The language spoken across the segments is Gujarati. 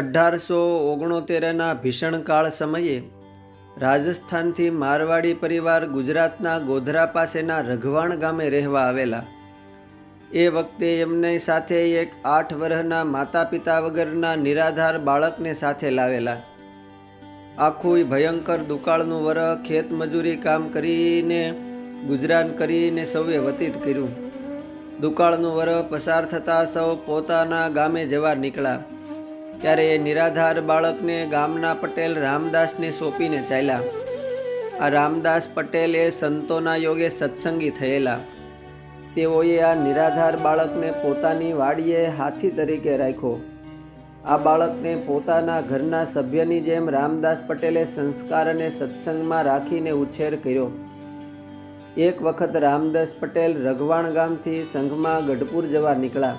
અઢારસો ઓગણોતેરના ભીષણકાળ સમયે રાજસ્થાનથી મારવાડી પરિવાર ગુજરાતના ગોધરા પાસેના રઘવાણ ગામે રહેવા આવેલા. એ વખતે એમને સાથે એક આઠ વર્ષના માતા પિતા વગરના નિરાધાર બાળકને સાથે લાવેલા. આખું ભયંકર દુકાળનું વર ખેતમજૂરી કામ કરીને, ગુજરાન કરીને સૌએ વતીત કર્યું. દુકાળનું વર પસાર થતાં સૌ પોતાના ગામે જવા નીકળ્યા. ત્યારે એ નિરાધાર બાળકને ગામના પટેલ રામદાસને સોંપીને ચાલ્યા. આ રામદાસ પટેલ એ સંતોના યોગે સત્સંગી થયેલા. તેઓએ આ નિરાધાર બાળકને પોતાની વાડીએ હાથી તરીકે રાખ્યો. આ બાળકને પોતાના ઘરના સભ્યની જેમ રામદાસ પટેલે સંસ્કાર અને સત્સંગમાં રાખીને ઉછેર કર્યો. એક વખત રામદાસ પટેલ રઘવાણ ગામથી સંઘમાં ગઢપુર જવા નીકળ્યા.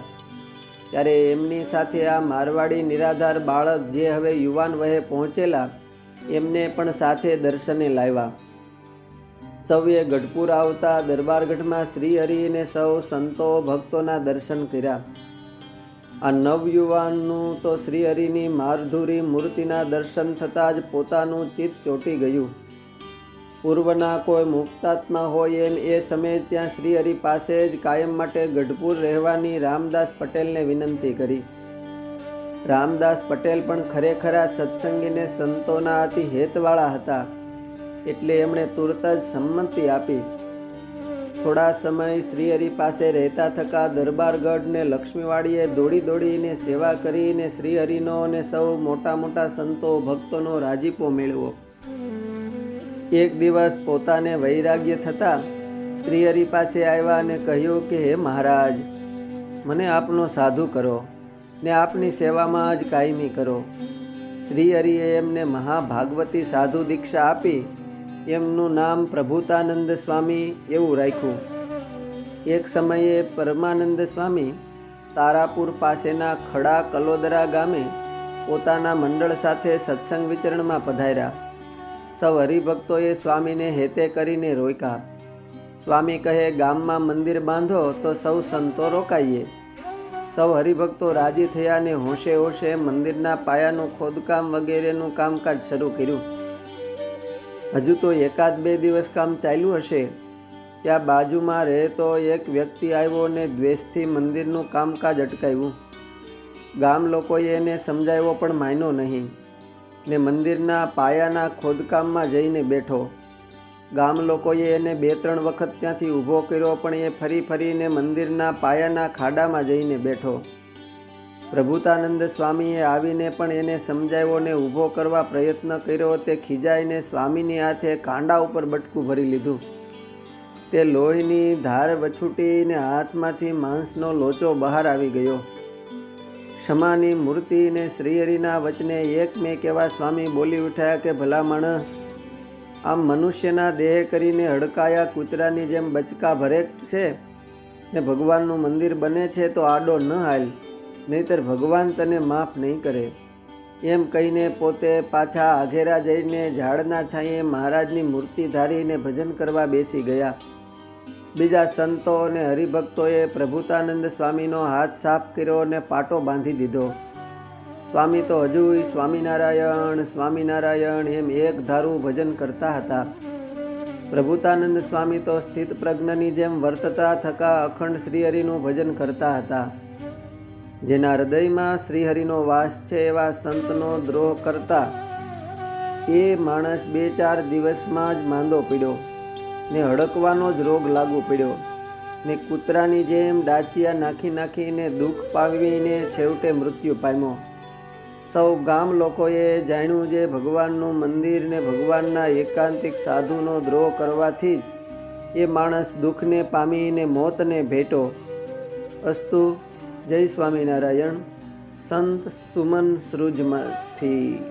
ત્યારે એમની સાથે આ મારવાડી નિરાધાર બાળક જે હવે યુવાન વયે પહોંચેલા, એમને પણ સાથે દર્શને લાવ્યા. સૌએ ગઢપુર આવતા દરબારગઢમાં શ્રી હરિને સૌ સંતો ભક્તોના દર્શન કર્યા. આ નવયુવાનનું તો શ્રી હરિની મારધુરી મૂર્તિના દર્શન થતાં જ પોતાનું ચિત્ત ચોંટી ગયું. પૂર્વના કોઈ મુક્તાત્મા હોય એમ એ સમયે ત્યાં શ્રી હરિ પાસે જ કાયમ માટે ગઢપુર રહેવાની રામદાસ પટેલને વિનંતી કરી. રામદાસ પટેલ પણ ખરેખરા સત્સંગીને સંતોના અતિ હેતવાળા હતા, એટલે એમણે તુરત જ સંમતિ આપી. થોડા સમય શ્રીહરિ પાસે રહેતા થકા દરબારગઢને લક્ષ્મીવાડીએ દોડી દોડીને સેવા કરીને શ્રીહરિનો અને સૌ મોટા મોટા સંતો ભક્તોનો રાજીપો મેળવો એક દિવસ પોતાને વૈરાગ્ય થતાં શ્રીહરિ પાસે આવ્યા અને કહ્યું કે, હે મહારાજ, મને આપનો સાધુ કરો ને આપની સેવામાં જ કાયમી કરો. શ્રીહરિએ એમને મહાભાગવતી સાધુ દીક્ષા આપી, એમનું નામ પ્રભુતાનંદ સ્વામી એવું રાખ્યું. એક સમયે પરમાનંદ સ્વામી તારાપુર પાસેના ખડા કલોદરા ગામે પોતાના મંડળ સાથે સત્સંગ વિચરણમાં પધાર્યા. સૌ હરિભક્તોએ સ્વામીને હેતે કરીને રોક્યા. સ્વામી કહે, ગામમાં મંદિર બાંધો તો સૌ સંતો રોકાઈએ. સૌ હરિભક્તો રાજી થયા ને હોશે હોશે મંદિરના પાયાનું ખોદકામ વગેરેનું કામકાજ શરૂ કર્યું. હજુ તો એકાદ બે દિવસ કામ ચાલ્યું હશે. ત્યાં બાજુમાં રહેતો એક વ્યક્તિ આવ્યો ને દ્વેષથી મંદિરનું કામકાજ અટકાવ્યું. ગામ લોકોએ એને સમજાવ્યો પણ માન્યો નહીં. ને મંદિરના પાયાના ખોદકામમાં જઈને બેઠો. ગામ લોકોએ એને બે ત્રણ વખત ત્યાંથી ઊભો કર્યો, પણ એ ફરી ફરીને મંદિરના પાયાના ખાડામાં જઈને બેઠો. પ્રભુતાનંદ સ્વામીએ આવીને પણ એને સમજાવ્યો ને ઊભો કરવા પ્રયત્ન કર્યો, તે ખીજાઈને સ્વામીની હાથે કાંડા ઉપર બટકું ભરી લીધું. તે લોહીની ધાર વછૂટીને હાથમાંથી માંસનો લોચો બહાર આવી ગયો. ક્ષમાની મૂર્તિ ને શ્રીહરિના વચને એક મેં કેવા સ્વામી બોલી ઉઠ્યા કે, ભલામણ, આમ મનુષ્યના દેહ કરીને હડકાયા કૂતરાની જેમ બચકા ભરે છે ને ભગવાનનું મંદિર બને છે તો આડો ન હાલ, નહીતર ભગવાન તને માફ નહીં કરે. એમ કહીને પોતે પાછા આઘેરા જઈને ઝાડના છાંયે મહારાજની મૂર્તિ ધારીને ભજન કરવા બેસી ગયા. બીજા સંતો અને હરિભક્તોએ પ્રભુતાનંદ સ્વામીનો હાથ સાફ કર્યો અને પાટો બાંધી દીધો. સ્વામી તો હજુ સ્વામિનારાયણ સ્વામિનારાયણ એમ એક ધારું ભજન કરતા હતા. પ્રભુતાનંદ સ્વામી તો સ્થિત પ્રજ્ઞની જેમ વર્તતા થકા અખંડ શ્રીહરિનું ભજન કરતા હતા. જેના હૃદયમાં શ્રીહરિનો વાસ છે એવા સંતનો દ્રોહ કરતા એ માણસ બે ચાર દિવસમાં જ માંદો પડ્યો. ને હડકવાનો જ રોગ લાગુ પડ્યો. ને કૂતરાની જેમ ડાચિયા નાખી નાખીને દુઃખ પાવીને છેવટે મૃત્યુ પામ્યો. સૌ ગામ લોકોએ જાણ્યું જે ભગવાનનું મંદિર ને ભગવાનના એકાંતિક સાધુનો દ્રોહ કરવાથી જ એ માણસ દુઃખને પામીને મોતને ભેટો. અસ્તુ, જય સ્વામિનારાયણ. સંત સુમન સૃજમાંથી.